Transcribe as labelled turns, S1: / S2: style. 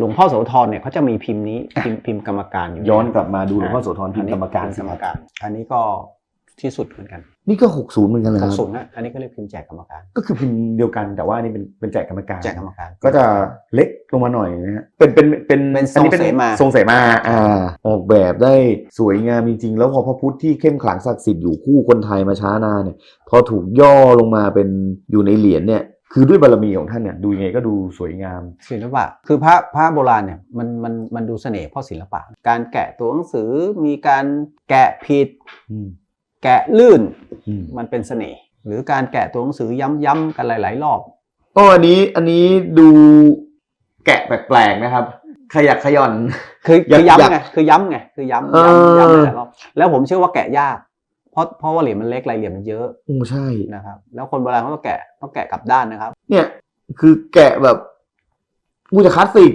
S1: หลวงพ่อโสธรเนี่ยเขาจะมีพิมพ์นี้พิมพ์พิมพ์กรรมการอยู่
S2: ย้อนกลับมาดูหลวงพ่อโสธรพิมพ์กรรมการ
S1: พิ
S2: สิ
S1: พ์กรรม
S2: ครับ
S1: การ อันนี้ก็ที่สุดเหมือนกัน
S2: นี่ก็ 60 เหมือนกันเลย
S1: ห
S2: ค
S1: ก
S2: รับ
S1: ศูนย์นะอันนี้ก็เรียกพิมพ์แจกกรรมการ
S2: ก็คือพิมพ์เดียวกันแต่ว่าอันนี่เป็นเป็นแจกกรรมการ
S1: แจกกรรมการ
S2: ก็จะเล็กลงมาหน่อยนะฮะเป็นเป็นเป็น
S1: เป็นทรง
S2: อั
S1: เสมา
S2: ทรงเสมาอ่าออกแบบได้สวยงามจริงๆ แล้วพอพระพุทธที่เข้มขลังศักดิ์สิทธิ์อยู่คู่คนไทยมาช้านานเนี่ยพอถูกย่อลงมาเป็นอยู่ในเหรียญเนี่ย คือด้วยบารมีของท่านเนี่ยดูยังไงก็ดูสวยงาม
S1: ศิลปะ คือพระพระโบราณเนี่ยมันมันมันดูเสน่ห์เพราะศิลปะ การแกะตัวหนังสือมีการแกะผิด
S2: อืม
S1: แกะลื่น
S2: อืม
S1: มันเป็นเสน่ห์หรือการแกะตัวหนังสือย้ำๆกันหลาย ๆ รอบ
S2: อ๋ออันนี้อันนี้ดูแกะแปลกๆนะครับ ขยักขย่อน
S1: คือ
S2: อยาก
S1: คือ
S2: อยาก
S1: ย้ำไงคือย้ำไงคือย้ำ
S2: เออ
S1: ย้ำย้ำหลายรอบแล้วผมเชื่อว่าแกะยาก เพราะเพราะว่าเหรียญมันเล็กรายละเอียดมันเยอะ
S2: โอ้ใช่
S1: นะครับ แล้วคนโบราณเขาต้องแกะต้องแกะกลับด้านนะครับ
S2: เนี่ยคือแกะแบบกูจะคลาสสิก